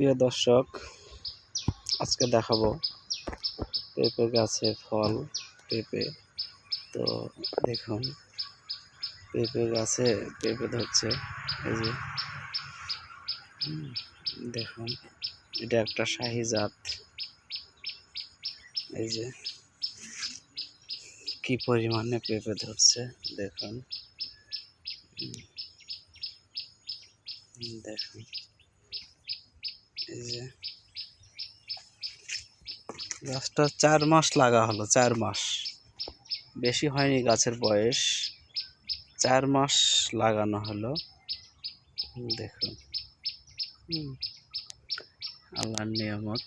প্রিয় দর্শক, আজকে দেখাবো পেঁপে গাছে ফল, পেঁপে। তো দেখুন, পেঁপে গাছে পেঁপে ধরছে। এই যে দেখুন, এটা একটা শাহি জাত। এই যে, কি পরিমাণে পেঁপে ধরছে, দেখুন। দেখুন। এই যে। গাছটা চার মাস লাগা হলো, চার মাস। বেশি হয়নি গাছের বয়স। চার মাস লাগানো হলো। দেখুন। আল্লাহর নিয়ামত।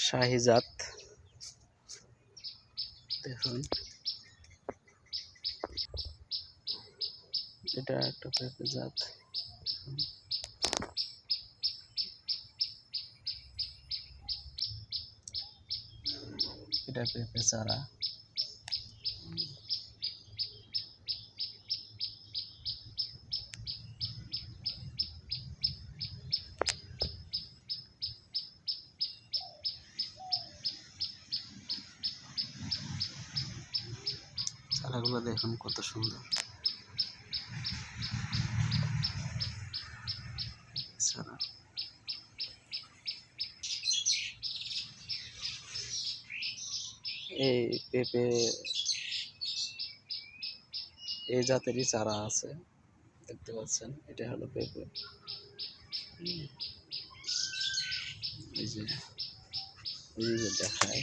শাহিজাত। দেখুন। এটা একটা জাত। এটা পেঁপে চারা চারাগুলো দেখুন কত সুন্দর। এই পেঁপে, এই জাতেরই চারা আছে, দেখতে পাচ্ছেন এটা হলো পেঁপে। যে দেখায়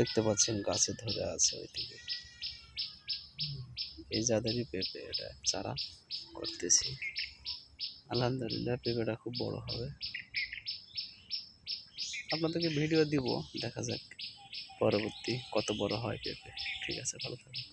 দেখতে পাচ্ছেন, গাছে ধরে আছে ওইদিকে। এই জাতেরই পেঁপে, এটা চারা করতেছি। আলহামদুলিল্লাহ, পেঁপেটা খুব বড় হবে। আপনাদেরকে ভিডিও দিব, দেখা যাক। পরবর্তী কত বড় হয় পেঁপে। ঠিক আছে ভালো থাকবেন।